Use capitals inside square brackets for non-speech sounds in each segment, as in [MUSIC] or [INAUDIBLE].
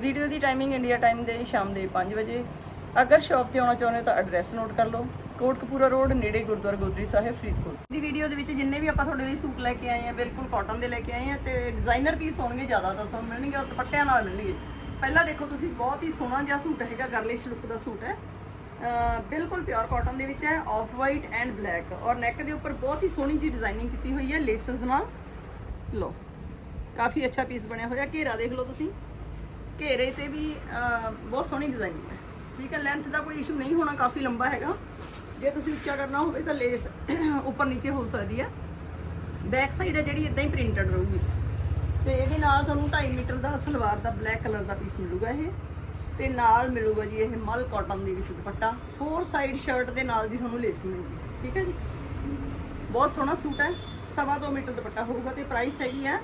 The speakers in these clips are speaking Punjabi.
ਵੀਡੀਓ ਦੀ ਟਾਈਮਿੰਗ ਇੰਡੀਆ ਟਾਈਮ ਦੇ ਸ਼ਾਮ ਦੇ 5 ਵਜੇ। ਅਗਰ ਸ਼ਾਪ ਤੇ ਆਉਣਾ ਚਾਹੁੰਦੇ ਹੋ ਤਾਂ ਐਡਰੈਸ ਨੋਟ ਕਰ ਲਓ। ਕੋਟਕਪੂਰਾ ਰੋਡ, ਨੇੜੇ ਗੁਰਦੁਆਰਾ ਗੋਦਰੀ ਸਾਹਿਬ, ਫਰੀਦਕੋਟ। ਦੀ ਵੀਡੀਓ ਦੇ ਵਿੱਚ ਜਿੰਨੇ ਵੀ ਆਪਾਂ ਤੁਹਾਡੇ ਲਈ ਸੂਟ ਲੈ ਕੇ ਆਏ ਆ, ਬਿਲਕੁਲ ਕਾਟਨ ਦੇ ਲੈ ਕੇ ਆਏ ਆ ਤੇ ਡਿਜ਼ਾਈਨਰ ਪੀਸ ਹੋਣਗੇ ਜ਼ਿਆਦਾ ਤਾਂ ਤੁਹਾਨੂੰ ਮਿਲਣਗੇ ਔਰ ਦੁਪੱਟਿਆਂ ਨਾਲ ਮਿਲਣਗੇ। ਪਹਿਲਾਂ ਦੇਖੋ ਤੁਸੀਂ ਬਹੁਤ ਹੀ ਸੋਹਣਾ ਜਿਹਾ ਸੂਟ ਹੈਗਾ ਗਰਲਿਸ਼ ਲੁੱਕ ਦਾ ਸੂਟ ਹੈ। ਬਿਲਕੁਲ ਪਿਓਰ ਕਾਟਨ ਦੇ ਵਿੱਚ ਹੈ ਆਫ ਵਾਈਟ ਐਂਡ ਬਲੈਕ ਔਰ ਨੈਕ ਦੇ ਉੱਪਰ ਬਹੁਤ ਹੀ ਸੋਹਣੀ ਜੀ ਡਿਜ਼ਾਈਨਿੰਗ ਕੀਤੀ ਹੋਈ ਹੈ ਲੇਸਸ ਨਾਲ। ਲੋ ਕਾਫੀ ਅੱਛਾ ਪੀਸ ਬਣਿਆ ਹੋਇਆ, ਘੇਰਾ ਦੇਖ ਲਓ ਤੁਸੀਂ। ਘੇਰੇ ਤੇ ਵੀ ਬਹੁਤ ਸੋਹਣੀ ਡਿਜ਼ਾਈਨਿੰਗ ਹੈ। ਠੀਕ ਹੈ ਲੈਂਥ ਦਾ ਕੋਈ ਇਸ਼ੂ ਨਹੀਂ ਹੋਣਾ, ਕਾਫੀ ਲੰਬਾ ਹੈਗਾ। ਜੇ ਤੁਸੀਂ ਉੱਚਾ ਕਰਨਾ ਹੋਵੇ ਤਾਂ ਲੇਸ [COUGHS] ਉੱਪਰ ਨੀਚੇ ਹੋ ਸਕਦੀ ਹੈ। ਬੈਕ ਸਾਈਡ ਹੈ ਜਿਹੜੀ ਇਦਾਂ ਹੀ ਪ੍ਰਿੰਟਡ ਰਹੂਗੀ। ਤੇ ਇਹਦੇ ਨਾਲ ਤੁਹਾਨੂੰ 2.5 ਮੀਟਰ ਦਾ ਸਲਵਾਰ ਦਾ ਬਲੈਕ ਕਲਰ ਦਾ ਪੀਸ ਮਿਲੂਗਾ ਇਹ। ਤੇ ਨਾਲ ਮਿਲੂਗਾ ਜੀ ਇਹ ਮਲ ਕਾਟਨ ਦੇ ਵਿੱਚ ਦੁਪੱਟਾ। ਫੋਰ ਸਾਈਡ ਸ਼ਰਟ ਦੇ ਨਾਲ ਦੀ ਤੁਹਾਨੂੰ ਲੇਸ ਮਿਲੂਗੀ। ਠੀਕ ਹੈ ਜੀ? ਬਹੁਤ ਸੋਹਣਾ ਸੂਟ ਹੈ। ਸਵਾ ਦੋ ਮੀਟਰ ਦੁਪੱਟਾ ਹੋਊਗਾ ਤੇ ਪ੍ਰਾਈਸ ਹੈਗੀ ਆ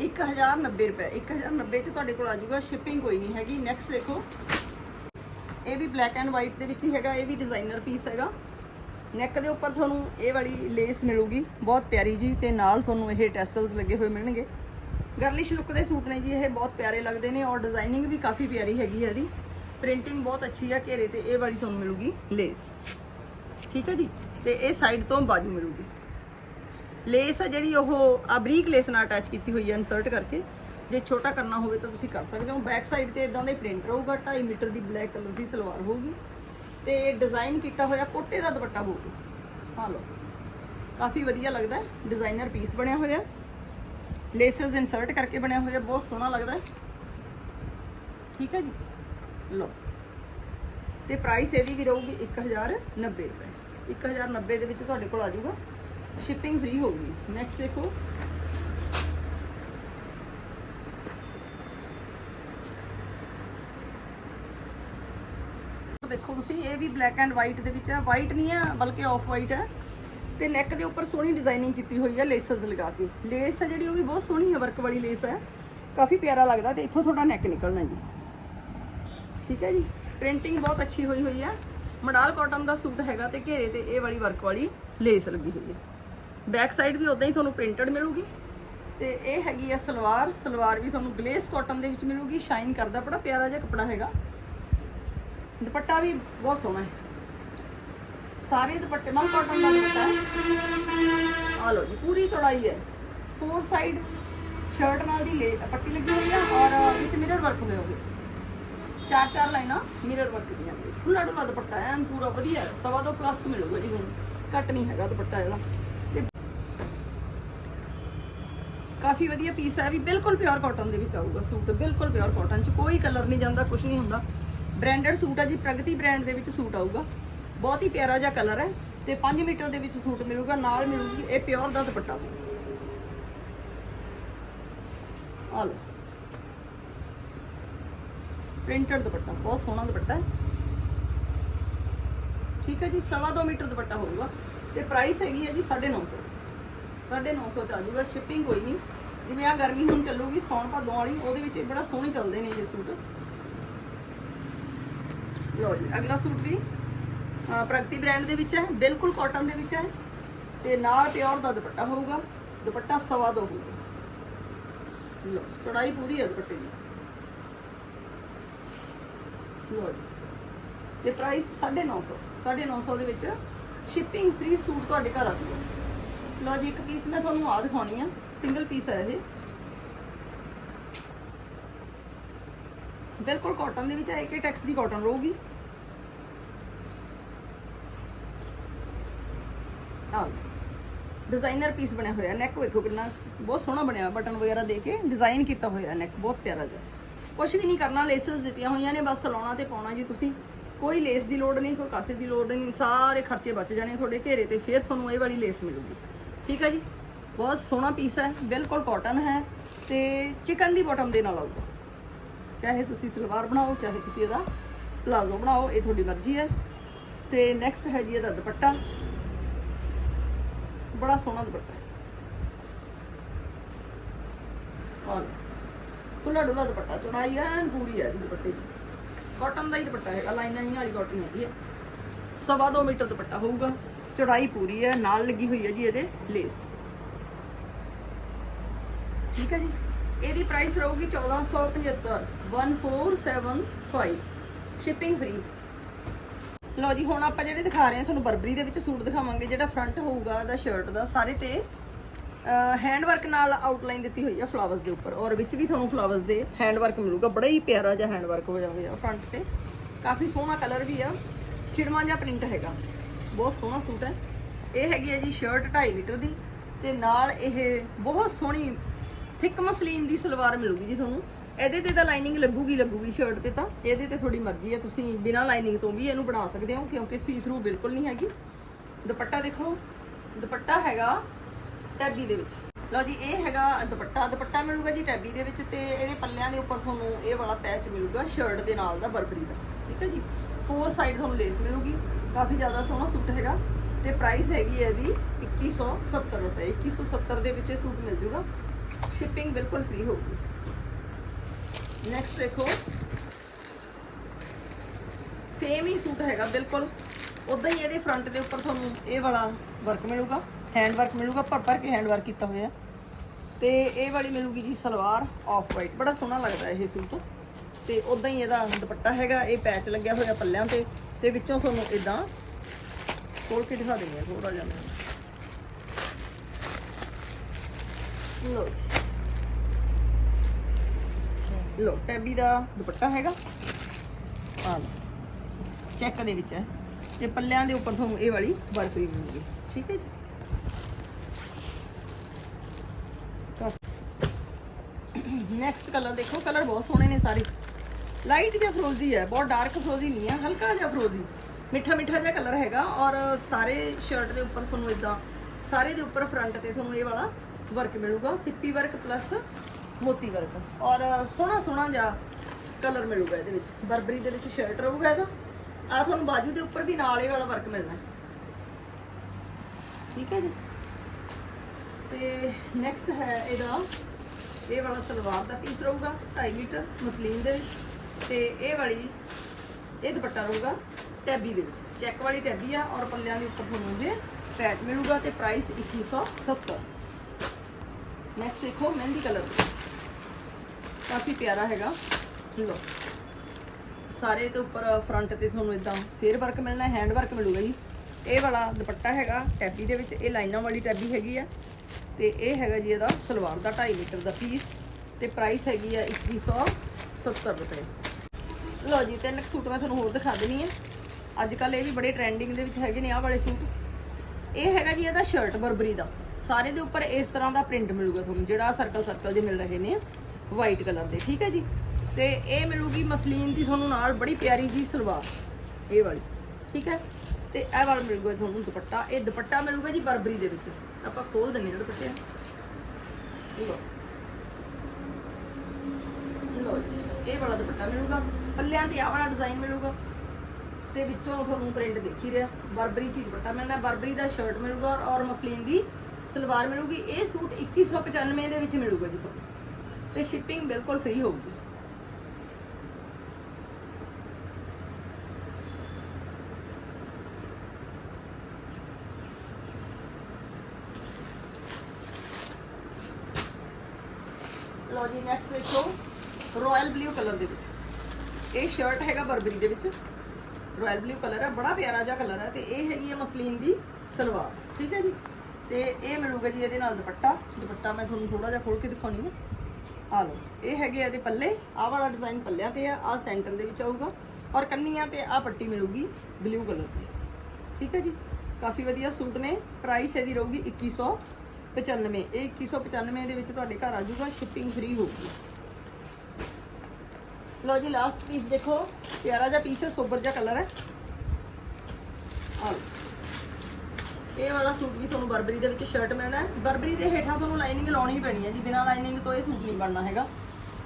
1090 ਰੁਪਏ 1090 ਚ ਤੁਹਾਡੇ ਕੋਲ ਆ ਜਾਊਗਾ ਸ਼ਿਪਿੰਗ ਕੋਈ ਨਹੀਂ ਹੈਗੀ। ਨੈਕਸਟ ਦੇਖੋ। ਇਹ ਵੀ ਬਲੈਕ ਐਂਡ ਵਾਈਟ ਦੇ ਵਿੱਚ ਹੀ ਹੈਗਾ, ਇਹ ਵੀ ਡਿਜ਼ਾਈਨਰ ਪੀਸ ਹੈਗਾ। ਨੈਕ ਦੇ ਉੱਪਰ ਤੁਹਾਨੂੰ ਇਹ ਵਾਲੀ ਲੇਸ ਮਿਲੂਗੀ, ਬਹੁਤ ਪਿਆਰੀ ਜੀ, ਤੇ ਨਾਲ ਤੁਹਾਨੂੰ ਇਹ ਟੈਸਲਸ ਲੱਗੇ ਹੋਏ ਮਿਲਣਗੇ। ਗਰਲਿਸ਼ ਲੁੱਕ ਦੇ ਸੂਟ ਨੇ ਜੀ, ਇਹ ਬਹੁਤ ਪਿਆਰੇ ਲੱਗਦੇ ਨੇ ਔਰ ਡਿਜ਼ਾਈਨਿੰਗ ਵੀ ਕਾਫੀ ਪਿਆਰੀ ਹੈਗੀ ਹੈ ਇਹਦੀ। ਪ੍ਰਿੰਟਿੰਗ ਬਹੁਤ ਅੱਛੀ ਹੈ ਘੇਰੇ ਤੇ ਇਹ ਵਾਲੀ ਤੁਹਾਨੂੰ ਮਿਲੂਗੀ ਲੇਸ ਠੀਕ ਹੈ ਜੀ? ਤੇ ਇਹ ਸਾਈਡ ਤੋਂ ਬਾਜੂ ਮਿਲੂਗੀ। ਲੇਸ ਹੈ ਜਿਹੜੀ ਉਹ ਆ ਬਰੀਕ ਲੇਸ ਨਾਲ ਅਟੈਚ ਕੀਤੀ ਹੋਈ ਹੈ ਇਨਸਰਟ ਕਰਕੇ। ਜੇ ਛੋਟਾ ਕਰਨਾ ਹੋਵੇ ਤਾਂ ਤੁਸੀਂ ਕਰ ਸਕਦੇ ਹੋ। ਬੈਕ ਸਾਈਡ ਤੇ ਇਦਾਂ ਦਾ ਹੀ ਪ੍ਰਿੰਟ ਰਹੂਗਾ 2.5 ਮੀਟਰ ਦੀ ਬਲੈਕ ਕਲਰ ਦੀ ਸਲਵਾਰ ਹੋਊਗੀ। ਤੇ ਡਿਜ਼ਾਈਨ ਕੀਤਾ ਹੋਇਆ ਕੋਟੇ ਦਾ ਦੁਪੱਟਾ ਹੋਊਗਾ। ਹਾਂ ਲਓ, ਕਾਫੀ ਵਧੀਆ ਲੱਗਦਾ ਹੈ। ਡਿਜ਼ਾਈਨਰ ਪੀਸ ਬਣਿਆ ਹੋਇਆ ਲੇਸਸ ਇਨਸਰਟ ਕਰਕੇ ਬਣਿਆ ਹੋਇਆ, ਬਹੁਤ ਸੋਹਣਾ ਲੱਗਦਾ ਹੈ। ਠੀਕ ਹੈ ਜੀ? ਲਓ, ਤੇ ਪ੍ਰਾਈਸ ਇਹਦੀ ਵੀ ਰਹੂਗੀ 1090 ਰੁਪਏ। 1090 ਦੇ ਵਿੱਚ ਤੁਹਾਡੇ ਕੋਲ ਆ ਜਾਊਗਾ। ਸ਼ਿਪਿੰਗ ਫ੍ਰੀ ਹੋਊਗੀ ਨੈਕਸਟ ਦੇਖੋ ਦੇਖੋ ਤੁਸੀਂ ਇਹ ਵੀ ਬਲੈਕ ਐਂਡ ਵਾਈਟ ਦੇ ਵਿੱਚ ਹੈ ਵਾਈਟ ਨਹੀਂ ਹੈ ਬਲਕਿ ਆਫ ਵਾਈਟ ਹੈ ਤੇ ਨੈਕ ਦੇ ਉੱਪਰ ਸੋਹਣੀ ਡਿਜ਼ਾਈਨਿੰਗ ਕੀਤੀ ਹੋਈ ਹੈ ਲੇਸਸ ਲਗਾ ਕੇ ਲੇਸ ਹੈ ਜਿਹੜੀ ਉਹ ਵੀ ਬਹੁਤ ਸੋਹਣੀ ਹੈ ਵਰਕ ਵਾਲੀ ਲੇਸ ਹੈ ਕਾਫੀ ਪਿਆਰਾ ਲੱਗਦਾ ਤੇ ਇੱਥੋਂ ਤੁਹਾਡਾ ਨੈਕ ਨਿਕਲਣਾ ਜੀ ਠੀਕ ਹੈ ਜੀ ਪ੍ਰਿੰਟਿੰਗ ਬਹੁਤ ਅੱਛੀ ਹੋਈ ਹੋਈ ਹੈ ਮਡਾਲ ਕਾਟਨ ਦਾ ਸੂਟ ਹੈਗਾ ਤੇ ਘੇਰੇ ਤੇ ਇਹ ਵਾਲੀ ਵਰਕ ਵਾਲੀ ਲੇਸ ਲੱਗੀ ਹੋਈ ਹੈ ਬੈਕ ਸਾਈਡ ਵੀ ਉਦਾਂ ਹੀ ਤੁਹਾਨੂੰ ਪ੍ਰਿੰਟਡ ਮਿਲੂਗੀ। ਤੇ ਇਹ ਹੈਗੀ ਆ ਸਲਵਾਰ ਸਲਵਾਰ ਵੀ ਤੁਹਾਨੂੰ ਗਲੇਸ ਕਾਟਨ ਦੇ ਵਿੱਚ ਮਿਲੂਗੀ ਸ਼ਾਈਨ ਕਰਦਾ ਬੜਾ ਪਿਆਰਾ ਜਿਹਾ ਕੱਪੜਾ ਹੈਗਾ। ਦੁਪੱਟਾ ਵੀ ਬਹੁਤ ਸੋਹਣਾ ਹੈ। ਸਾਰੇ ਦੁਪੱਟੇ ਨਾਲ ਕਾਟਨ ਦਾ ਦੁਪੱਟਾ ਹੈ। ਆ ਲਓ ਜੀ, ਪੂਰੀ ਚੌੜਾਈ ਹੈ। ਫੋਰ ਸਾਈਡ ਸ਼ਰਟ ਨਾਲ ਦੀ ਲੇ ਪੱਟੀ ਲੱਗੀ ਹੋਈ ਹੈ ਔਰ ਵਿੱਚ ਮਿਰਰ ਵਰਕ ਹੋਇਆ ਹੋਵੇ ਚਾਰ ਚਾਰ ਲਾਈਨਾਂ ਮਿਰਰ ਵਰਕ ਦੀਆਂ ਵਿੱਚ ਖੁੱਲਾ ਡੁੱਲਾ ਦੁਪੱਟਾ ਐਨ ਪੂਰਾ ਵਧੀਆ ਸਵਾ ਦੋ ਪਲੱਸ ਮਿਲੂਗਾ ਜੀ ਹੁਣ। ਘੱਟ ਨਹੀਂ ਹੈਗਾ ਦੁਪੱਟਾ ਇਹਦਾ ਤੇ ਕਾਫੀ ਵਧੀਆ ਪੀਸ ਹੈ ਵੀ ਬਿਲਕੁਲ ਪਿਓਰ ਕਾਟਨ ਦੇ ਵਿੱਚ ਆਊਗਾ ਸੂਟ, ਬਿਲਕੁਲ ਪਿਓਰ ਕਾਟਨ ਚ ਕੋਈ ਕਲਰ ਨਹੀਂ ਜਾਂਦਾ ਕੁਝ ਨਹੀਂ ਹੁੰਦਾ। ਬ੍ਰਾਂਡਡ ਸੂਟ ਹੈ ਜੀ, ਪ੍ਰਗਤੀ ਬ੍ਰਾਂਡ ਦੇ ਵਿੱਚ ਸੂਟ ਆਊਗਾ। ਬਹੁਤ ਹੀ ਪਿਆਰਾ ਜਿਹਾ ਕਲਰ ਹੈ ਤੇ 5 ਮੀਟਰ ਦੇ ਵਿੱਚ ਸੂਟ ਮਿਲੂਗਾ, ਨਾਲ ਮਿਲੂਗੀ ਇਹ ਪਿਓਰ ਦਾ ਦੁਪੱਟਾ। ਆ ਪ੍ਰਿੰਟਡ ਦੁਪੱਟਾ, ਬਹੁਤ ਸੋਹਣਾ ਦੁਪੱਟਾ ਹੈ। ਠੀਕ ਹੈ ਜੀ, ਸਵਾ ਦੋ ਮੀਟਰ ਦੁਪੱਟਾ ਹੋਊਗਾ ਤੇ ਪ੍ਰਾਈਸ ਹੈਗੀ ਹੈ ਜੀ 950 950 ਚ ਆ ਜਾਊਗਾ ਸ਼ਿਪਿੰਗ ਕੋਈ ਨਹੀਂ ਜਿਵੇਂ ਆ ਗਰਮੀ ਹੁਣ ਚੱਲੂਗੀ, ਸੌਣ ਭਾਦੋਂ ਵਾਲੀ, ਉਹਦੇ ਵਿੱਚ ਇਹ ਬੜਾ ਸੋਹਣੇ ਚੱਲਦੇ ਨੇ ਇਹ ਸੂਟ। ਲੋ ਜੀ, ਅਗਲਾ ਸੂਟ ਵੀ ਪ੍ਰਗਤੀ ਬ੍ਰਾਂਡ ਦੇ ਵਿੱਚ ਹੈ, ਬਿਲਕੁਲ ਕਾਟਨ ਦੇ ਵਿੱਚ ਹੈ, ਤੇ ਨਾਲ ਪਿਓਰ ਦਾ ਦੁਪੱਟਾ ਹੋਊਗਾ, ਦੁਪੱਟਾ ਸਵਾ ਦੋ ਹੋਊਗਾ। ਲੋ ਚੌੜਾਈ ਪੂਰੀ ਹੈ ਦੁਪੱਟੇ ਦੀ। ਲੋ ਜੀ, ਤੇ ਪ੍ਰਾਈਸ 950 950 ਦੇ ਵਿੱਚ ਸ਼ਿਪਿੰਗ ਫ੍ਰੀ ਸੂਟ ਤੁਹਾਡੇ ਘਰ ਆ ਜਾਊਗਾ। ਲੋ ਜੀ, ਇੱਕ ਪੀਸ ਮੈਂ ਤੁਹਾਨੂੰ ਆ ਦਿਖਾਉਣੀ ਆ ਸਿੰਗਲ ਪੀਸ ਹੈ ਇਹ। ਬਿਲਕੁਲ ਕਾਟਨ ਦੇ ਵਿੱਚ ਹੈ ਕਿ ਟੈਕਸ ਦੀ ਕਾਟਨ ਰਹੂਗੀ। ਆ ਡਿਜ਼ਾਈਨਰ ਪੀਸ ਬਣਿਆ ਹੋਇਆ ਨੈਕ ਵੇਖੋ ਕਿੰਨਾ, ਬਹੁਤ ਸੋਹਣਾ ਬਣਿਆ ਬਟਨ ਵਗੈਰਾ ਦੇ ਕੇ ਡਿਜ਼ਾਈਨ ਕੀਤਾ ਹੋਇਆ ਨੈਕ ਬਹੁਤ ਪਿਆਰਾ ਜਿਹਾ। ਕੁਝ ਵੀ ਨਹੀਂ ਕਰਨਾ ਲੇਸਸ ਦਿੱਤੀਆਂ ਹੋਈਆਂ ਨੇ, ਬਸ ਲਾਉਣਾ ਤੇ ਪਾਉਣਾ ਜੀ ਤੁਸੀਂ। ਕੋਈ ਲੇਸ ਦੀ ਲੋੜ ਨਹੀਂ, ਕੋਈ ਕਾਸੇ ਦੀ ਲੋੜ ਨਹੀਂ, ਸਾਰੇ ਖਰਚੇ ਬਚ ਜਾਣੇ ਤੁਹਾਡੇ ਘੇਰੇ ਤੇ, ਫਿਰ ਤੁਹਾਨੂੰ ਇਹ ਵਾਲੀ ਲੇਸ ਮਿਲੂਗੀ। ਠੀਕ ਹੈ ਜੀ? ਬਹੁਤ ਸੋਹਣਾ ਪੀਸ ਹੈ, ਬਿਲਕੁਲ ਕਾਟਨ ਹੈ ਤੇ ਚਿਕਨ ਦੀ ਬਾਟਮ ਦੇ ਨਾਲ ਆਊਗਾ। ਚਾਹੇ ਤੁਸੀਂ ਸਲਵਾਰ ਬਣਾਓ, ਚਾਹੇ ਤੁਸੀਂ ਇਹਦਾ ਪਲਾਜ਼ੋ ਬਣਾਓ, ਇਹ ਤੁਹਾਡੀ ਮਰਜ਼ੀ ਹੈ। ਤੇ ਨੈਕਸਟ ਹੈ ਜੀ ਇਹਦਾ ਦੁਪੱਟਾ। ਬੜਾ ਸੋਹਣਾ ਦੁਪੱਟਾ ਔਰ ਖੁੱਲਾ ਡੁੱਲਾ ਦੁਪੱਟਾ, ਚੌੜਾਈ ਐਨ ਪੂਰੀ ਹੈ ਜੀ ਦੁਪੱਟੇ ਦੀ। ਕਾਟਨ ਦਾ ਹੀ ਦੁਪੱਟਾ ਹੈਗਾ, ਲਾਈਨਾਂ ਹੀ ਵਾਲੀ ਕਾਟਨ ਹੈਗੀ ਹੈ। ਸਵਾ ਦੋ ਮੀਟਰ ਦੁਪੱਟਾ ਹੋਊਗਾ। ਚੌੜਾਈ ਪੂਰੀ ਹੈ, ਨਾਲ ਲੱਗੀ ਹੋਈ ਹੈ ਜੀ ਇਹਦੇ ਲੇਸ ਠੀਕ ਹੈ ਜੀ? ਇਹਦੀ ਪ੍ਰਾਈਸ ਰਹੂਗੀ 1475 1475 ਸ਼ਿਪਿੰਗ ਫ੍ਰੀ ਲਓ ਜੀ, ਹੁਣ ਆਪਾਂ ਜਿਹੜੇ ਦਿਖਾ ਰਹੇ ਹਾਂ, ਤੁਹਾਨੂੰ ਬਰਬਰੀ ਦੇ ਵਿੱਚ ਸੂਟ ਦਿਖਾਵਾਂਗੇ, ਜਿਹੜਾ ਫਰੰਟ ਹੋਊਗਾ ਇਹਦਾ ਸ਼ਰਟ ਦਾ। ਸਾਰੇ ਤੇ ਹੈਂਡ ਵਰਕ ਨਾਲ ਆਊਟਲਾਈਨ ਦਿੱਤੀ ਹੋਈ ਆ ਫਲਾਵਰਸ ਦੇ ਉੱਪਰ। ਔਰ ਵਿੱਚ ਵੀ ਤੁਹਾਨੂੰ ਫਲਾਵਰਸ ਦੇ ਹੈਂਡ ਵਰਕ ਮਿਲੂਗਾ। ਬੜਾ ਹੀ ਪਿਆਰਾ ਜਿਹਾ ਹੈਂਡ ਵਰਕ ਹੋਇਆ ਹੋਇਆ ਫਰੰਟ ਤੇ। ਕਾਫੀ ਸੋਹਣਾ ਕਲਰ ਵੀ ਆ। ਖਿੜਵਾਂ ਜਿਹਾ ਪ੍ਰਿੰਟ ਹੈਗਾ। ਬਹੁਤ ਸੋਹਣਾ ਸੂਟ ਹੈ। ਇਹ ਹੈਗੀ ਹੈ ਜੀ ਸ਼ਰਟ 2.5 ਮੀਟਰ ਦੀ ਤੇ ਨਾਲ ਇਹ ਬਹੁਤ ਸੋਹਣੀ ਥਿਕ ਮਸਲੀਨ ਦੀ ਸਲਵਾਰ ਮਿਲੂਗੀ ਜੀ ਤੁਹਾਨੂੰ। ਇਹਦੇ ਤੇ ਤਾਂ ਲਾਈਨਿੰਗ ਲੱਗੂਗੀ ਲੱਗੂਗੀ ਸ਼ਰਟ ਤੇ ਤਾਂ। ਇਹਦੇ ਤੇ ਤੁਹਾਡੀ ਮਰਜ਼ੀ ਹੈ, ਤੁਸੀਂ ਬਿਨਾਂ ਲਾਈਨਿੰਗ ਤੋਂ ਵੀ ਇਹਨੂੰ ਬਣਾ ਸਕਦੇ ਹੋ, ਕਿਉਂਕਿ ਸੀ ਥਰੂ ਬਿਲਕੁਲ ਨਹੀਂ ਹੈਗੀ। ਦੁਪੱਟਾ ਦੇਖੋ, ਦੁਪੱਟਾ ਹੈਗਾ ਟੈਬੀ ਦੇ ਵਿੱਚ। ਲਓ ਜੀ, ਇਹ ਹੈਗਾ ਦੁਪੱਟਾ ਦੁਪੱਟਾ ਮਿਲੂਗਾ ਜੀ ਟੈਬੀ ਦੇ ਵਿੱਚ ਤੇ ਇਹਦੇ ਪੱਲਿਆਂ ਦੇ ਉੱਪਰ ਤੁਹਾਨੂੰ ਇਹ ਵਾਲਾ ਪੈਚ ਮਿਲੂਗਾ ਸ਼ਰਟ ਦੇ ਨਾਲ ਦਾ, ਬਰਬਰੀ ਦਾ। ਠੀਕ ਹੈ ਜੀ? ਫੋਰ ਸਾਈਡ ਤੁਹਾਨੂੰ ਲੇਸ ਮਿਲੂਗੀ। ਕਾਫੀ ਜ਼ਿਆਦਾ ਸੋਹਣਾ ਸੂਟ ਹੈਗਾ ਤੇ ਪ੍ਰਾਈਸ ਹੈਗੀ ਹੈ ਇਹਦੀ 2170 ਰੁਪਏ 2170 ਦੇ ਵਿੱਚ ਇਹ ਸੂਟ ਮਿਲ ਜੂਗਾ। ਸ਼ਿਪਿੰਗ ਬਿਲਕੁਲ ਫ੍ਰੀ ਹੋਊਗੀ। ਨੈਕਸਟ ਦੇਖੋ। ਸੇਮ ਹੀ ਸੂਟ ਹੈਗਾ, ਬਿਲਕੁਲ। ਉਦਾਂ ਹੀ ਇਹਦੇ ਫਰੰਟ ਦੇ ਉੱਪਰ ਤੁਹਾਨੂੰ ਇਹ ਵਾਲਾ ਵਰਕ ਮਿਲੂਗਾ ਹੈਂਡ ਵਰਕ ਮਿਲੂਗਾ, ਭਰ ਭਰ ਕੇ ਹੈਂਡ ਵਰਕ ਕੀਤਾ ਹੋਇਆ। ਤੇ ਇਹ ਵਾਲੀ ਮਿਲੂਗੀ ਜੀ ਸਲਵਾਰ ਆਫ ਵਾਈਟ ਬੜਾ ਸੋਹਣਾ ਲੱਗਦਾ ਇਹ ਸੂਟ। ਤੇ ਉਦਾਂ ਹੀ ਇਹਦਾ ਦੁਪੱਟਾ ਹੈਗਾ, ਇਹ ਪੈਚ ਲੱਗਿਆ ਹੋਇਆ ਪੱਲਿਆਂ ਤੇ। ਤੇ ਵਿੱਚੋਂ ਤੁਹਾਨੂੰ ਇਦਾਂ ਖੋਲ ਕੇ ਦਿਖਾ ਦਿੰਦੇ ਹਾਂ ਥੋੜਾ ਜਿਹਾ ਮੈਂ। ਲਓ ਜੀ। ਲੋ ਟੈਬੀ ਦਾ ਦੁਪੱਟਾ ਹੈਗਾ। ਆ ਲਓ। ਚੈੱਕ ਦੇ ਵਿੱਚ ਹੈ। ਤੇ ਪੱਲਿਆਂ ਦੇ ਉੱਪਰ ਤੁਹਾਨੂੰ ਇਹ ਵਾਲੀ ਵਰਕ ਵੀ ਮਿਲੂਗੀ। ਠੀਕ ਹੈ ਜੀ? ਨੈਕਸਟ ਕਲਰ [COUGHS] ਦੇਖੋ ਕਲਰ ਬਹੁਤ ਸੋਹਣੇ ਨੇ ਸਾਰੇ। ਲਾਈਟ ਜਿਹਾ ਫਰੋਜ਼ੀ ਹੈ, ਬਹੁਤ ਡਾਰਕ ਫਰੋਜ਼ੀ ਨਹੀਂ ਹੈ, ਹਲਕਾ ਜਿਹਾ ਫਰੋਜ਼ੀ ਮਿੱਠਾ ਮਿੱਠਾ ਜਿਹਾ ਕਲਰ ਹੈਗਾ ਔਰ ਸਾਰੇ ਸ਼ਰਟ ਦੇ ਉੱਪਰ ਤੁਹਾਨੂੰ ਇਦਾਂ ਸਾਰੇ ਦੇ ਉੱਪਰ ਫਰੰਟ ਤੇ ਤੁਹਾਨੂੰ ਇਹ ਵਾਲਾ ਵਰਕ ਮਿਲੂਗਾ, ਸਿੱਪੀ ਵਰਕ ਪਲੱਸ ਮੋਤੀ ਵਰਕ ਔਰ ਸੋਹਣਾ ਸੋਹਣਾ ਜਿਹਾ ਕਲਰ ਮਿਲੂਗਾ ਇਹਦੇ ਵਿੱਚ। ਬਰਬਰੀ ਦੇ ਵਿੱਚ ਸ਼ਰਟ ਰਹੂਗਾ ਇਹਦਾ। ਆ ਤੁਹਾਨੂੰ ਬਾਜੂ ਦੇ ਉੱਪਰ ਵੀ ਨਾਲ ਇਹ ਵਾਲਾ ਵਰਕ ਮਿਲਣਾ। ਠੀਕ ਹੈ ਜੀ? ਤੇ ਨੈਕਸਟ ਹੈ ਇਹਦਾ, ਇਹ ਵਾਲਾ ਸਲਵਾਰ ਦਾ ਪੀਸ ਰਹੂਗਾ 2.5 ਮੀਟਰ, ਮਸਲੀਨ ਦੇ ਵਿੱਚ। ਤੇ ਇਹ ਵਾਲੀ ਇਹ ਦੁਪੱਟਾ ਰਹੂਗਾ ਟੈਬੀ ਦੇ ਵਿੱਚ। ਚੈੱਕ ਵਾਲੀ ਟੈਬੀ ਆ ਔਰ ਪੱਲਿਆਂ ਦੇ ਉੱਪਰ ਤੁਹਾਨੂੰ ਇਹ ਪੈਚ ਮਿਲੂਗਾ ਤੇ ਪ੍ਰਾਈਸ 2170 ਨੈਕਸਟ ਦੇਖੋ ਮਹਿੰਦੀ ਕਲਰ। ਦੇ ਵਿੱਚ ਕਾਫੀ ਪਿਆਰਾ ਹੈਗਾ। ਲੋ ਸਾਰੇ ਦੇ ਉੱਪਰ ਫਰੰਟ ਤੇ ਤੁਹਾਨੂੰ ਇਦਾਂ ਫੇਰ ਵਰਕ ਮਿਲਣਾ ਹੈਂਡ ਵਰਕ ਮਿਲੂਗਾ ਜੀ। ਇਹ ਵਾਲਾ ਦੁਪੱਟਾ ਹੈਗਾ ਟੈਬੀ ਦੇ ਵਿੱਚ, ਇਹ ਲਾਈਨਾਂ ਵਾਲੀ ਟੈਬੀ ਹੈਗੀ ਆ। ਤੇ ਇਹ ਹੈਗਾ ਜੀ ਇਹਦਾ ਸਲਵਾਰ ਦਾ 2.5 ਮੀਟਰ ਦਾ ਪੀਸ ਤੇ ਪ੍ਰਾਈਸ ਹੈਗੀ ਆ 2170 ਰੁਪਏ। ਲਓ ਜੀ, ਤਿੰਨ ਕੁ ਸੂਟ ਮੈਂ ਤੁਹਾਨੂੰ ਹੋਰ ਦਿਖਾ ਦੇਣੀ ਹੈ। ਅੱਜ ਕੱਲ ਇਹ ਵੀ ਬੜੇ ਟ੍ਰੈਂਡਿੰਗ ਦੇ ਵਿੱਚ ਹੈਗੇ ਨੇ ਆਹ ਵਾਲੇ ਸੂਟ। ਇਹ ਹੈਗਾ ਜੀ ਇਹਦਾ ਸ਼ਰਟ ਬਰਬਰੀ ਦਾ। ਸਾਰੇ ਦੇ ਉੱਪਰ ਇਸ ਤਰ੍ਹਾਂ ਦਾ ਪ੍ਰਿੰਟ ਮਿਲੂਗਾ ਤੁਹਾਨੂੰ, ਜਿਹੜਾ ਸਰਕਲ ਸਰਕਲ ਜੇ ਮਿਲ ਰਹੇ ਨੇ ਵਾਈਟ ਕਲਰ ਦੇ, ਠੀਕ ਹੈ ਜੀ? ਤੇ ਇਹ ਮਿਲੂਗੀ ਮਸਲੀਨ ਦੀ ਤੁਹਾਨੂੰ ਨਾਲ ਬੜੀ ਪਿਆਰੀ ਜੀ ਸਲਵਾਰ, ਇਹ ਵਾਲੀ, ਠੀਕ ਹੈ? ਤੇ ਇਹ ਵਾਲਾ ਮਿਲੂਗਾ ਤੁਹਾਨੂੰ ਦੁਪੱਟਾ, ਇਹ ਦੁਪੱਟਾ ਮਿਲੂਗਾ ਜੀ ਬਰਬਰੀ ਦੇ ਵਿੱਚ। ਆਪਾਂ ਖੋਲ ਦਿੰਨੇ ਹਾਂ ਦੁਪੱਟੇ ਲਓ। ਲਓ ਇਹ ਵਾਲਾ ਦੁਪੱਟਾ ਮਿਲੂਗਾ। ਪੱਲਿਆਂ ਤੇ ਆਹ ਵਾਲਾ ਡਿਜ਼ਾਈਨ ਮਿਲੂਗਾ। ਤੇ ਵਿੱਚੋਂ ਤੁਹਾਨੂੰ ਪ੍ਰਿੰਟ ਦੇਖੀ ਰਿਹਾ, ਬਰਬਰੀ ਚੀਜ਼ ਦੁਪੱਟਾ ਮਿਲਣਾ, ਬਰਬਰੀ ਦਾ ਸ਼ਰਟ ਮਿਲੂਗਾ ਔਰ ਮਸਲੀਨ ਦੀ ਸਲਵਾਰ ਮਿਲੂਗੀ। ਇਹ ਸੂਟ 2195 ਦੇ ਵਿੱਚ ਮਿਲੂਗਾ ਜੀ ਤੁਹਾਨੂੰ। ਤੇ ਸ਼ਿਪਿੰਗ ਬਿਲਕੁਲ ਫ੍ਰੀ ਹੋਊਗੀ। ਲਓ ਜੀ ਨੈਕਸਟ ਦੇਖੋ ਰਾਇਲ ਬਲੂ ਕਲਰ ਦੇ ਇਹ ਸ਼ਰਟ ਹੈਗਾ ਬਰਬਰੀ ਦੇ ਵਿੱਚ। ਰਾਇਲ ਬਲੂ ਕਲਰ ਹੈ, ਬੜਾ ਪਿਆਰਾ ਜਿਹਾ ਕਲਰ ਹੈ ਤੇ ਇਹ ਹੈਗੀ ਹੈ ਮਸਲੀਨ ਦੀ ਸਲਵਾਰ, ਠੀਕ ਹੈ ਜੀ? ਤੇ ਇਹ ਮਿਲੂਗਾ ਜੀ ਇਹਦੇ ਨਾਲ ਦੁਪੱਟਾ। ਦੁਪੱਟਾ ਮੈਂ ਤੁਹਾਨੂੰ ਥੋੜਾ ਜਿਹਾ ਖੋਲ ਕੇ ਦਿਖਾਉਣੀ ਹੈ। ਆ ਲਓ, ਇਹ ਹੈਗੇ ਇਹਦੇ ਪੱਲੇ। ਆਹ ਵਾਲਾ ਡਿਜ਼ਾਈਨ ਪੱਲਿਆਂ ਤੇ ਆ, ਆਹ ਸੈਂਟਰ ਦੇ ਵਿੱਚ ਆਊਗਾ। ਔਰ ਕੰਨੀਆਂ ਤੇ ਆਹ ਪੱਟੀ ਮਿਲੂਗੀ ਬਲੂ ਕਲਰ ਦੀ। ਠੀਕ ਹੈ ਜੀ? ਕਾਫੀ ਵਧੀਆ ਸੂਟ ਨੇ। ਪ੍ਰਾਈਸ ਇਹਦੀ ਰਹੂਗੀ 2195 ਇਹ 2195 ਦੇ ਵਿੱਚ ਤੁਹਾਡੇ ਘਰ ਆ ਜਾਊਗਾ ਸ਼ਿਪਿੰਗ ਫ੍ਰੀ ਹੋਊਗੀ। ਲਓ ਜੀ ਲਾਸਟ ਪੀਸ ਦੇਖੋ। ਪਿਆਰਾ ਜਿਹਾ ਪੀਸ ਹੈ, ਸੋਬਰ ਜਿਹਾ ਕਲਰ ਹੈ। ਆ ਇਹ ਵਾਲਾ ਸੂਟ ਵੀ ਤੁਹਾਨੂੰ ਬਰਬਰੀ ਦੇ ਵਿੱਚ ਸ਼ਰਟ ਮਿਲਣਾ ਹੈ। ਬਰਬਰੀ ਦੇ ਹੇਠਾਂ ਤੁਹਾਨੂੰ ਲਾਈਨਿੰਗ ਲਾਉਣੀ ਪੈਣੀ ਹੈ ਜੀ। ਬਿਨਾਂ ਲਾਈਨਿੰਗ ਤੋਂ ਇਹ ਸੂਟ ਨਹੀਂ ਬਣਨਾ ਹੈਗਾ।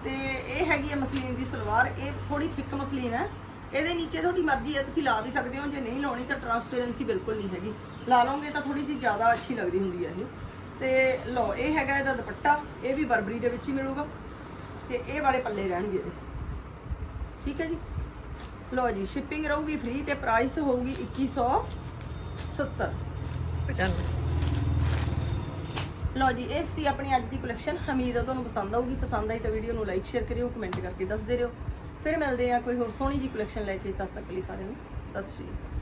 ਤੇ ਇਹ ਹੈਗੀ ਹੈ ਮਸਲੀਨ ਦੀ ਸਲਵਾਰ। ਇਹ ਥੋੜੀ ਥਿੱਕ ਮਸਲੀਨ ਹੈ। ਇਹਦੇ ਨੀਚੇ ਤੁਹਾਡੀ ਮਰਜ਼ੀ ਹੈ, ਤੁਸੀਂ ਲਾ ਵੀ ਸਕਦੇ ਹੋ। ਜੇ ਨਹੀਂ ਲਾਉਣੀ ਤਾਂ ਟਰਾਂਸਪੇਰੈਂਸੀ ਬਿਲਕੁਲ ਨਹੀਂ ਹੈਗੀ। ਲਾ ਲਓਗੇ ਤਾਂ ਥੋੜੀ ਜਿਹੀ ਜ਼ਿਆਦਾ ਅੱਛੀ ਲੱਗਦੀ ਹੁੰਦੀ ਹੈ ਇਹ। ਤੇ ਲਓ, ਇਹ ਹੈਗਾ ਇਹਦਾ ਦੁਪੱਟਾ। ਇਹ ਵੀ ਬਰਬਰੀ ਦੇ ਵਿੱਚ ਹੀ ਮਿਲੂਗਾ। ਤੇ ਇਹ ਵਾਲੇ ਪੱਲੇ ਰਹਿਣਗੇ ਇਹਦੇ। ਠੀਕ ਹੈ ਜੀ। ਲਓ ਜੀ ਸ਼ਿਪਿੰਗ ਰਹੂਗੀ ਫ੍ਰੀ ਤੇ ਪ੍ਰਾਈਸ ਹੋਊਗੀ 2170 95 ਲਓ ਜੀ, ਇਹ ਸੀ ਆਪਣੀ ਅੱਜ ਦੀ ਕਲੈਕਸ਼ਨ ਉਮੀਦ ਹੈ ਤੁਹਾਨੂੰ ਪਸੰਦ ਆਊਗੀ। ਪਸੰਦ ਆਈ ਤਾਂ ਵੀਡੀਓ ਨੂੰ ਲਾਈਕ ਸ਼ੇਅਰ ਕਰਿਓ ਕਮੈਂਟ ਕਰਕੇ ਦੱਸਦੇ ਰਹੋ। ਫਿਰ ਮਿਲਦੇ ਆ ਕੋਈ ਹੋਰ ਸੋਹਣੀ ਜੀ ਕਲੈਕਸ਼ਨ ਲੈ ਕੇ ਤਦ ਤੱਕ ਲਈ ਸਾਰਿਆਂ ਨੂੰ। ਸਤਿ ਸ਼੍ਰੀ ਅਕਾਲ।